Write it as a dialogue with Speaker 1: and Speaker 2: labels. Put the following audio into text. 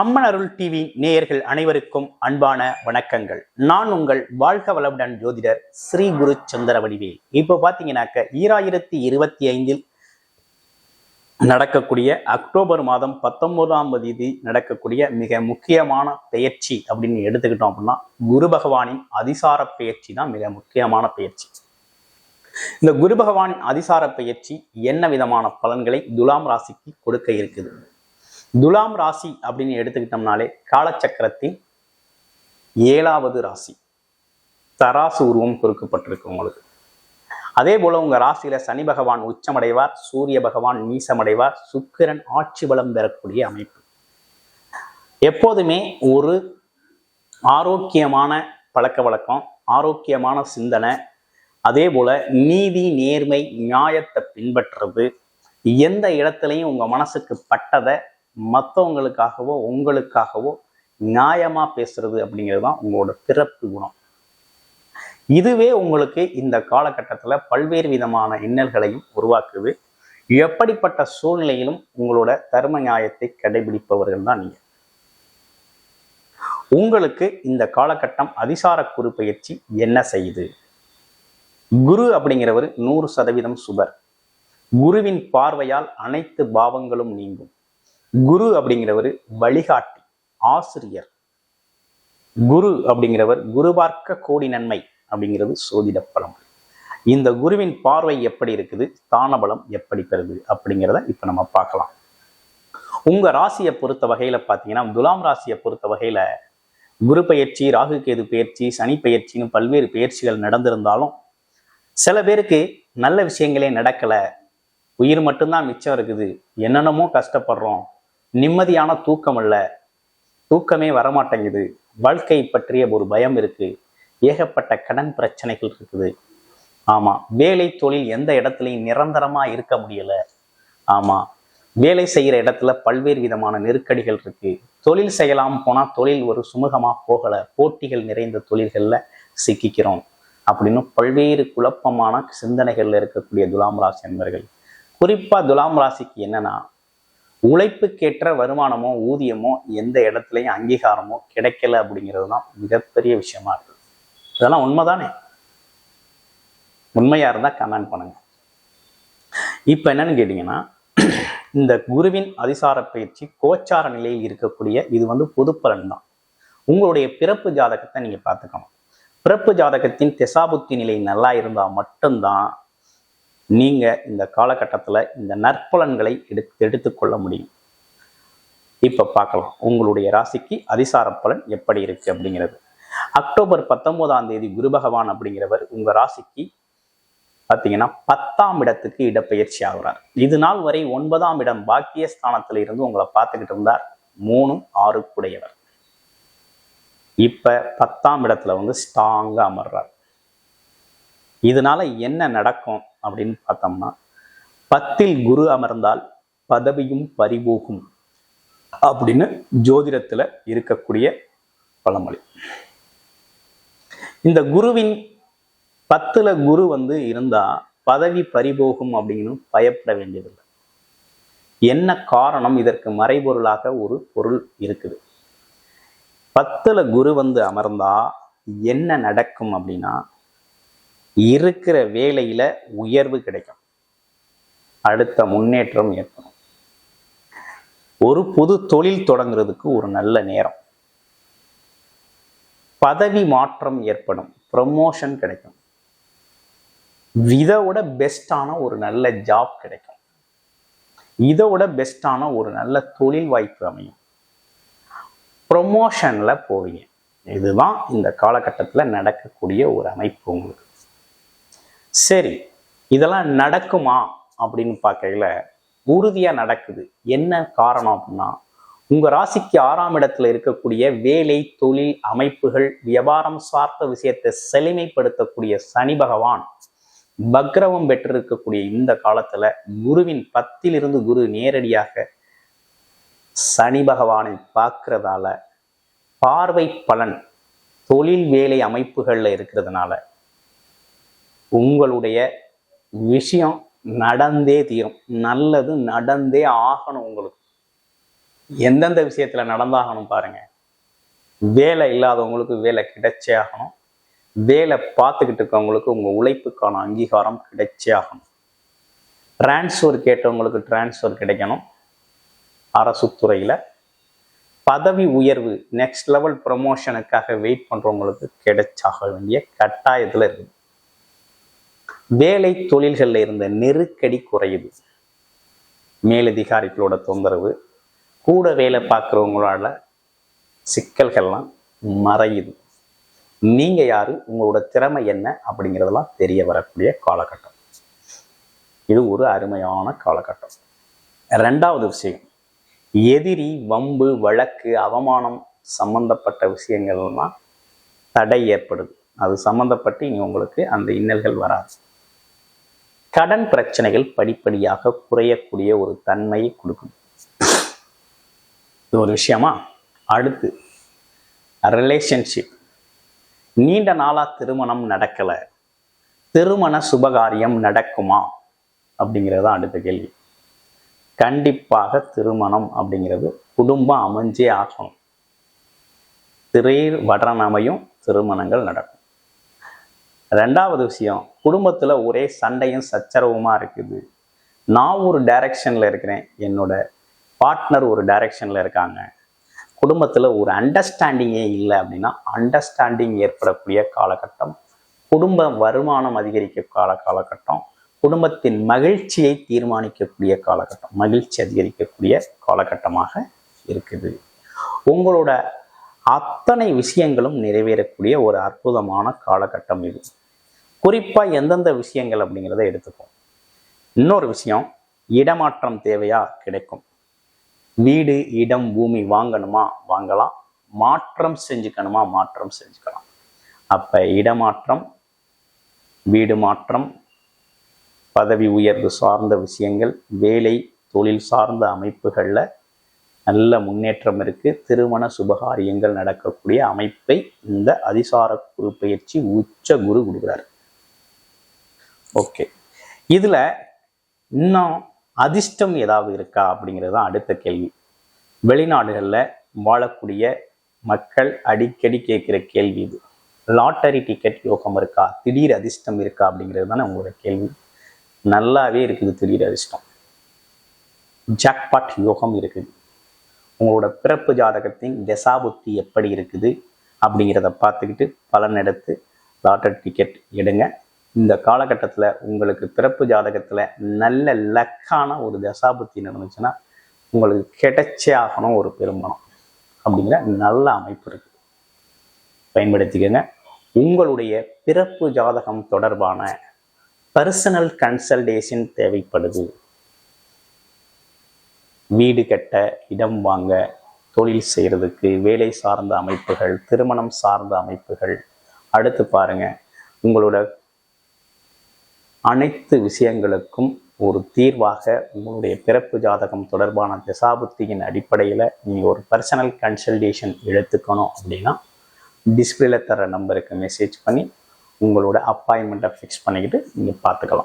Speaker 1: அம்மன் அருள் TV நேயர்கள் அனைவருக்கும் அன்பான வணக்கங்கள். நான் உங்கள் வாழ்க வளமுடன் ஜோதிடர் ஸ்ரீ குரு சந்திர வடிவேல். இப்போ பாத்தீங்கன்னாக்க ஈராயிரத்தி இருபத்தி ஐந்தில் நடக்கக்கூடிய அக்டோபர் மாதம் பத்தொன்பதாம் தேதி நடக்கக்கூடிய மிக முக்கியமான பெயர்ச்சி அப்படின்னு எடுத்துக்கிட்டோம் அப்படின்னா குரு பகவானின் அதிசார பெயர்ச்சி தான் மிக முக்கியமான பெயர்ச்சி. இந்த குரு பகவானின் அதிசார பெயர்ச்சி என்ன விதமான பலன்களை துலாம் ராசிக்கு கொடுக்க இருக்குது? துலாம் ராசி அப்படின்னு எடுத்துக்கிட்டோம்னாலே காலச்சக்கரத்தின் ஏழாவது ராசி. தராசு உருவம் கொடுக்கப்பட்டிருக்கு உங்களுக்கு. அதே போல உங்க ராசியில சனி பகவான் உச்சமடைவார் சூரிய பகவான் நீசமடைவார் சுக்கிரன் ஆட்சி பலம் பெறக்கூடிய அமைப்பு. எப்போதுமே ஒரு ஆரோக்கியமான பழக்க வழக்கம் ஆரோக்கியமான சிந்தனை அதே போல நீதி நேர்மை நியாயத்தை பின்பற்றுறது எந்த இடத்துலையும் உங்க மனசுக்கு பட்டதை மற்றவங்களுக்காகவோ உங்களுக்காகவோ நியாயமா பேசுறது அப்படிங்கிறது தான் உங்களோட பிறப்பு குணம். இதுவே உங்களுக்கு இந்த காலகட்டத்தில் பல்வேறு விதமான இன்னல்களையும் உருவாக்குது. எப்படிப்பட்ட சூழ்நிலையிலும் உங்களோட தர்ம நியாயத்தை கடைபிடிப்பவர்கள் தான் நீங்க. உங்களுக்கு இந்த காலகட்டம் அதிசார குரு பயிற்சி என்ன செய்யுது? குரு அப்படிங்கிறவர் நூறு சதவீதம் சுபர். குருவின் பார்வையால் அனைத்து பாவங்களும் நீங்கும். குரு அப்படிங்கிறவர் வழிகாட்டி ஆசிரியர். குரு அப்படிங்கிறவர் குரு பார்க்க கோடி நன்மை அப்படிங்கிறது சோதிட பலம். இந்த குருவின் பார்வை எப்படி இருக்குது? ஸ்தானபலம் எப்படி பெறுது? அப்படிங்கிறத இப்ப நம்ம பார்க்கலாம். உங்க ராசியை பொறுத்த வகையில பாத்தீங்கன்னா துலாம் ராசியை பொறுத்த வகையில குரு பயிற்சி ராகு கேது பயிற்சி சனி பயிற்சின்னு பல்வேறு பயிற்சிகள் நடந்திருந்தாலும் சில பேருக்கு நல்ல விஷயங்களே நடக்கல. உயிர் மட்டும்தான் மிச்சம் இருக்குது. என்னென்னமோ கஷ்டப்படுறோம். நிம்மதியான தூக்கம் அல்ல தூக்கமே வரமாட்டேங்குது. வாழ்க்கை பற்றிய ஒரு பயம் இருக்கு. ஏகப்பட்ட கடன் பிரச்சனைகள் இருக்குது. ஆமா வேலை தொழில் எந்த இடத்துலையும் நிரந்தரமா இருக்க முடியல. ஆமா வேலை செய்கிற இடத்துல பல்வேறு விதமான நெருக்கடிகள் இருக்கு. தொழில் செய்யலாம் போனா தொழில் ஒரு சுமூகமா போகல. போட்டிகள் நிறைந்த தொழில்கள்ல சிக்கிக்கிறோம் அப்படின்னு பல்வேறு குழப்பமான சிந்தனைகள்ல இருக்கக்கூடிய துலாம் ராசி என்பர்கள் குறிப்பா துலாம் ராசிக்கு என்னன்னா உழைப்புக்கேற்ற வருமானமோ ஊதியமோ எந்த இடத்துலையும் அங்கீகாரமோ கிடைக்கல அப்படிங்கிறது தான் மிகப்பெரிய விஷயமா இருக்கு. இதெல்லாம் உண்மைதானே? உண்மையா இருந்தா கமெண்ட் பண்ணுங்க. இப்ப என்னன்னு கேட்டீங்கன்னா இந்த குருவின் அதிசார பயிற்சி கோச்சார நிலையில் இருக்கக்கூடிய இது வந்து பொது பலன் தான் உங்களுடைய பிறப்பு ஜாதகத்தை நீங்க பார்த்துக்கணும். பிறப்பு ஜாதகத்தின் திசாபுத்தி நிலை நல்லா இருந்தா மட்டும்தான் நீங்கள் இந்த காலகட்டத்தில் இந்த நற்பலன்களை எடுத்து எடுத்துக்கொள்ள முடியும். இப்போ பார்க்கலாம் உங்களுடைய ராசிக்கு அதிசார பலன் எப்படி இருக்குது அப்படிங்கிறது. அக்டோபர் பத்தொன்பதாம் தேதி குரு பகவான் அப்படிங்கிறவர் உங்கள் ராசிக்கு பார்த்தீங்கன்னா பத்தாம் இடத்துக்கு இடப்பெயர்ச்சி ஆகுறார். இது நாள் வரை ஒன்பதாம் இடம் பாக்கிய ஸ்தானத்தில் இருந்து உங்களை பார்த்துக்கிட்டு இருந்தார். மூணு ஆறுக்குடையவர். இப்போ பத்தாம் இடத்துல வந்து ஸ்ட்ராங்காக அமர்றார். இதனால என்ன நடக்கும் அப்படின்னு பார்த்தோம்னா பத்தில் குரு அமர்ந்தால் பதவியும் பறிபோகும் அப்படின்னு ஜோதிடத்துல இருக்கக்கூடிய பழமொழி. இந்த குருவின் பத்துல குரு வந்து இருந்தா பதவி பறிபோகும் அப்படின்னு பயப்பட வேண்டியதில்லை. என்ன காரணம்? இதற்கு மறைபொருளாக ஒரு பொருள் இருக்குது. பத்துல குரு வந்து அமர்ந்தா என்ன நடக்கும் அப்படின்னா இருக்கிற வேலையில உயர்வு கிடைக்கும். அடுத்த முன்னேற்றம் ஏற்படும். ஒரு புது தொழில் தொடங்குறதுக்கு ஒரு நல்ல நேரம். பதவி மாற்றம் ஏற்படும். ப்ரமோஷன் கிடைக்கும். இதோட பெஸ்டான ஒரு நல்ல ஜாப் கிடைக்கும். இதோட பெஸ்டான ஒரு நல்ல தொழில் வாய்ப்பு அமையும். ப்ரொமோஷன்ல போவீங்க. இதுதான் இந்த காலகட்டத்தில் நடக்கக்கூடிய ஒரு அமைப்பு உங்களுக்கு. சரி இதெல்லாம் நடக்குமா அப்படின்னு பார்க்கல உறுதியா நடக்குது. என்ன காரணம் அப்படின்னா உங்க ராசிக்கு ஆறாம் இடத்துல இருக்கக்கூடிய வேலை தொழில் அமைப்புகள் வியாபாரம் சார்ந்த விஷயத்தை செழுமைப்படுத்தக்கூடிய சனி பகவான் பக்ரவம் பெற்றிருக்கக்கூடிய இந்த காலத்துல குருவின் பத்திலிருந்து குரு நேரடியாக சனி பகவானை பார்க்கறதால பார்வை பலன் தொழில் வேலை அமைப்புகள்ல இருக்கிறதுனால உங்களுடைய விஷயம் நடந்தே தீரும். நல்லது நடந்தே ஆகணும் உங்களுக்கு. எந்தெந்த விஷயத்துல நடந்தாகணும் பாருங்க. வேலை இல்லாதவங்களுக்கு வேலை கிடைச்சே ஆகணும். வேலை பார்த்துக்கிட்டு இருக்கவங்களுக்கு உங்க உழைப்புக்கான அங்கீகாரம் கிடைச்சே ஆகணும். டிரான்ஸ்ஃபர் கேட்டவங்களுக்கு டிரான்ஸ்ஃபர் கிடைக்கணும். அரசு துறையில. பதவி உயர்வு நெக்ஸ்ட் லெவல் ப்ரமோஷனுக்காக வெயிட் பண்றவங்களுக்கு கிடைச்சாக வேண்டிய கட்டாயத்துல இருக்குது வேலை தொழில்களில் இருந்த நெருக்கடி குறையுது. மேலதிகாரிகளோட தொந்தரவு கூட வேலை பார்க்குறவங்களால சிக்கல்கள்லாம் மறையுது. நீங்க யாரு? உங்களோட திறமை என்ன? அப்படிங்கிறதெல்லாம் தெரிய வரக்கூடிய காலகட்டம். இது ஒரு அருமையான காலகட்டம். ரெண்டாவது விஷயம் எதிரி வம்பு வழக்கு அவமானம் சம்பந்தப்பட்ட விஷயங்கள்லாம் தடை ஏற்படுது. அது சம்பந்தப்பட்டு இனி உங்களுக்கு அந்த இன்னல்கள் வராது. கடன் பிரச்சனைகள் படிப்படியாக குறையக்கூடிய ஒரு தன்மையை கொடுக்கும். இது ஒரு விஷயமா? அடுத்து ரிலேஷன்ஷிப் நீண்ட நாளாக திருமணம் நடக்கலை. திருமண சுபகாரியம் நடக்குமா? அப்படிங்கிறது தான் அடுத்த கேள்வி. கண்டிப்பாக திருமணம் அப்படிங்கிறது குடும்பம் அமைஞ்சே ஆகணும். திரையில் வடரன் அமையும் திருமணங்கள் நடக்கும். ரெண்டாவது விஷயம் குடும்பத்தில் ஒரே சண்டையும் சச்சரவுமா இருக்குது? நான் ஒரு டைரக்ஷனில் இருக்கிறேன். என்னோட பார்ட்னர் ஒரு டைரக்ஷனில் இருக்காங்க. குடும்பத்தில் ஒரு அண்டர்ஸ்டாண்டிங்கே இல்லை அப்படின்னா அண்டர்ஸ்டாண்டிங் ஏற்படக்கூடிய காலகட்டம் குடும்ப வருமானம் அதிகரிக்க கால காலகட்டம் குடும்பத்தின் மகிழ்ச்சியை தீர்மானிக்கக்கூடிய காலகட்டம் மகிழ்ச்சி அதிகரிக்கக்கூடிய காலகட்டமாக இருக்குது. உங்களோட அத்தனை விஷயங்களும் நிறைவேறக்கூடிய ஒரு அற்புதமான காலகட்டம் இது. குறிப்பாக எந்தெந்த விஷயங்கள் அப்படிங்கிறத எடுத்துப்போம் இன்னொரு விஷயம் இடமாற்றம் தேவையா? கிடைக்கும். வீடு இடம் பூமி வாங்கணுமா? வாங்கலாம். மாற்றம் செஞ்சுக்கணுமா? மாற்றம் செஞ்சுக்கலாம். அப்ப இடமாற்றம் வீடு மாற்றம் பதவி உயர்வு சார்ந்த விஷயங்கள் வேலை தொழில் சார்ந்த அமைப்புகளில் நல்ல முன்னேற்றம் இருக்கு. திருமண சுபகாரியங்கள் நடக்கக்கூடிய அமைப்பை இந்த அதிசார குரு பயிற்சி உச்ச குரு கொடுக்குறாரு. ஓகே. இதில் இன்னும் அதிர்ஷ்டம் ஏதாவது இருக்கா அப்படிங்கிறது தான் அடுத்த கேள்வி. வெளிநாடுகளில் வாழக்கூடிய மக்கள் அடிக்கடி கேட்குற கேள்வி இது. லாட்டரி டிக்கெட் யோகம் இருக்கா? திடீர் அதிர்ஷ்டம் இருக்கா அப்படிங்கிறது தானே உங்களோட கேள்வி. நல்லாவே இருக்குது திடீர் அதிர்ஷ்டம். ஜாக்பாட் யோகம் இருக்குது. உங்களோட பிறப்பு ஜாதகத்தின் தசாபுத்தி எப்படி இருக்குது அப்படிங்கிறத பார்த்துக்கிட்டு பலன் எடுத்து லாட்டரி டிக்கெட் எடுங்க. இந்த காலகட்டத்தில் உங்களுக்கு பிறப்பு ஜாதகத்தில் நல்ல லக்கான ஒரு தசாபுத்தி நடந்துச்சுன்னா உங்களுக்கு கிடைச்சே ஆகணும் ஒரு பெருமணம் அப்படிங்கிற நல்ல அமைப்பு இருக்கு. பயன்படுத்திக்கங்க. உங்களுடைய பிறப்பு ஜாதகம் தொடர்பான பர்சனல் கன்சல்டேஷன் தேவைப்படுது. வீடு கட்ட இடம் வாங்க தொழில் செய்கிறதுக்கு வேலை சார்ந்த அமைப்புகள் திருமணம் சார்ந்த அமைப்புகள். அடுத்து பாருங்க. உங்களோட அனைத்து விஷயங்களுக்கும் ஒரு தீர்வாக உங்களுடைய பிறப்பு ஜாதகம் தொடர்பான திசாபுத்தியின் அடிப்படையில் நீங்கள் ஒரு பர்சனல் கன்சல்டேஷன் எடுத்துக்கணும் அப்படின்னா டிஸ்பிளேல தர நம்பருக்கு மெசேஜ் பண்ணி உங்களோட அப்பாயின்மெண்ட்டை ஃபிக்ஸ் பண்ணிக்கிட்டு நீங்கள் பார்த்துக்கலாம்.